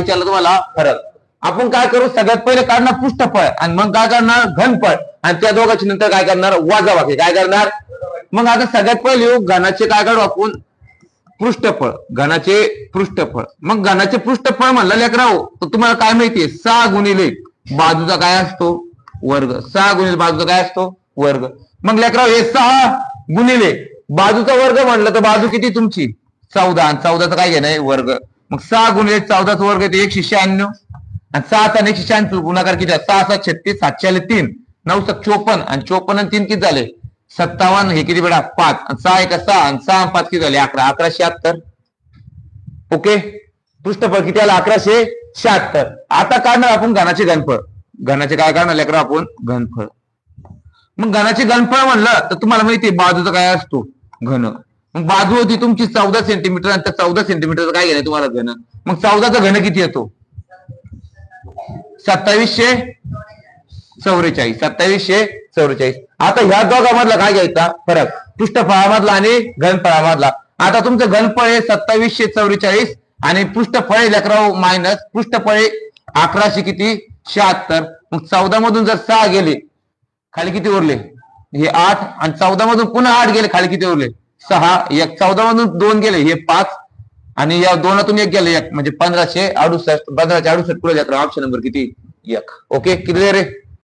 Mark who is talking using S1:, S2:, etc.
S1: विचारलं तुम्हाला? फरक आपण काय करू? सगळ्यात पहिले काढणार पृष्ठफळ आणि मग काय करणार? घनफळ. आणि त्या दोघांची नंतर काय करणार? वाजावाकी. काय करणार? मग आता सगळ्यात पहिले येऊ घनाचे काय काढू आपण? पृष्ठफळ. घनाचे पृष्ठफळ. मग घनाचे पृष्ठफळ म्हणलं लेकराव तर तुम्हाला काय माहितीये? सहा गुणिले बाजूचा काय असतो? वर्ग. सहा गुणिले बाजूचा काय असतो? वर्ग. मग लेकराव हे सहा गुणिले. बाजूचा वर्ग म्हणलं तर बाजू किती तुमची? चौदा. आणि चौदाचा काय घेणार वर्ग. मग सहा गुणिले चौदाचा वर्ग येते एकशे शहाण्णव. आणि सहा आणि एकशे शहाण्णव गुणाकार किती सहा सहा सात छत्तीस सातशे आले तीन. नऊ सात चोपन्न. आणि चोपन्न आणि तीन किती झाले? सत्तावन्न. हे किती बेटा? पाच. आणि सहा एक सहा. आणि सहा पाच किती झाले? अकरा. अकराशे शहात्तर ओके? पृष्ठफळ किती आलं? अकराशे शहात्तर. आता काढणार आपण घनाचे घनफळ. घनाचे काय काढणार? लेकर आपण घनफळ. मग घनाचे घनफळ म्हणलं तर तुम्हाला माहिती बाजूचा काय असतो? घन. मग बाजू होती तुमची चौदा सेंटीमीटर आणि त्या चौदा सेंटीमीटरचं काय घेणं तुम्हाला घन मग चौदाचा घन किती येतो? सत्तावीसशे चौवेचाळीस. सत्तावीसशे चौवेचाळीस. आता ह्या दोघांमधला काय घ्यायचा? फरक. पृष्ठफळामधला आणि घनफळामधला. आता तुमचं घनफळ आहे सत्तावीसशे चौवेचाळीस आणि पृष्ठफळे लेकराव मायनस पृष्ठफळे अकराशे किती? शहात्तर. मग चौदा मधून जर सहा गेले खाली किती उरले? हे आठ. आणि चौदा मधून पुन्हा आठ गेले खाली किती उरले? सहा एक चौदा मधून दोन गेले हे पाच. आणि या दोनातून एक गेले एक म्हणजे पंधराशे अडुसष्ट पंधराशे अडुसष्ट पुढे ऑप्शन नंबर किती? एक. ओके क्लिअर आहे